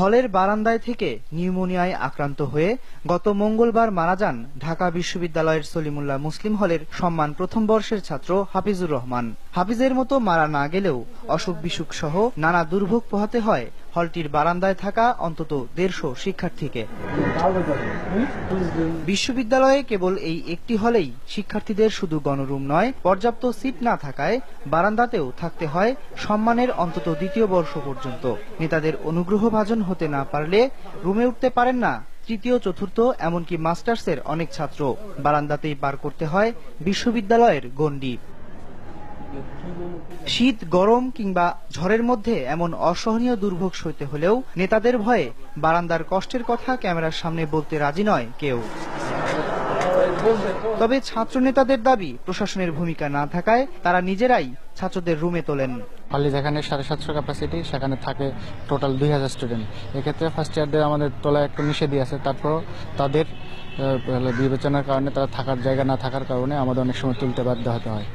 হলের বারান্দায় থেকে নিউমোনিয়ায় আক্রান্ত হয়ে গত মঙ্গলবার মারা যান ঢাকা বিশ্ববিদ্যালয়ের সলিমুল্লাহ মুসলিম হলের সম্মান প্রথম বর্ষের ছাত্র হাফিজুর রহমান। হাফিজের মতো মারা না গেলেও অসুখ বিসুখ সহ নানা দুর্ভোগ পোহাতে হয় হলটির বারান্দায় থাকা অন্তত দেড়শো শিক্ষার্থীকে। বিশ্ববিদ্যালয়ে কেবল এই একটি হলেই শিক্ষার্থীদের শুধু গণরুম নয়, পর্যাপ্ত সিট না থাকায় বারান্দাতেও থাকতে হয় সম্মানের অন্তত দ্বিতীয় বর্ষ পর্যন্ত। নেতাদের অনুগ্রহ ভাজন হতে না পারলে রুমে উঠতে পারেন না তৃতীয়, চতুর্থ, এমনকি মাস্টার্সের অনেক ছাত্র। বারান্দাতেই পার করতে হয় বিশ্ববিদ্যালয়ের গণ্ডি। শীত, গরম কিংবা ঝড়ের মধ্যে এমন অসহনীয় দুর্ভোগ সইতে হলেও নেতাদের ভয়ে বারান্দার কষ্টের কথা ক্যামেরার সামনে বলতে রাজি নয় কেউ। তবে ছাত্র নেতাদের দাবি, প্রশাসনের ভূমিকা না থাকায় তারা নিজেরাই ছাত্রদের রুমে তোলেন। হলে যেখানে সাড়ে সাতশো ক্যাপাসিটি সেখানে থাকে টোটাল দুই হাজার স্টুডেন্ট এক্ষেত্রে ফার্স্ট ইয়ারদের আমাদের তোলা একটু নিষেধই আছে। তারপর তাদের বিবেচনার কারণে তারা থাকার জায়গা না থাকার কারণে আমাদের অনেক সময় তুলতে বাধ্য হতে হয়।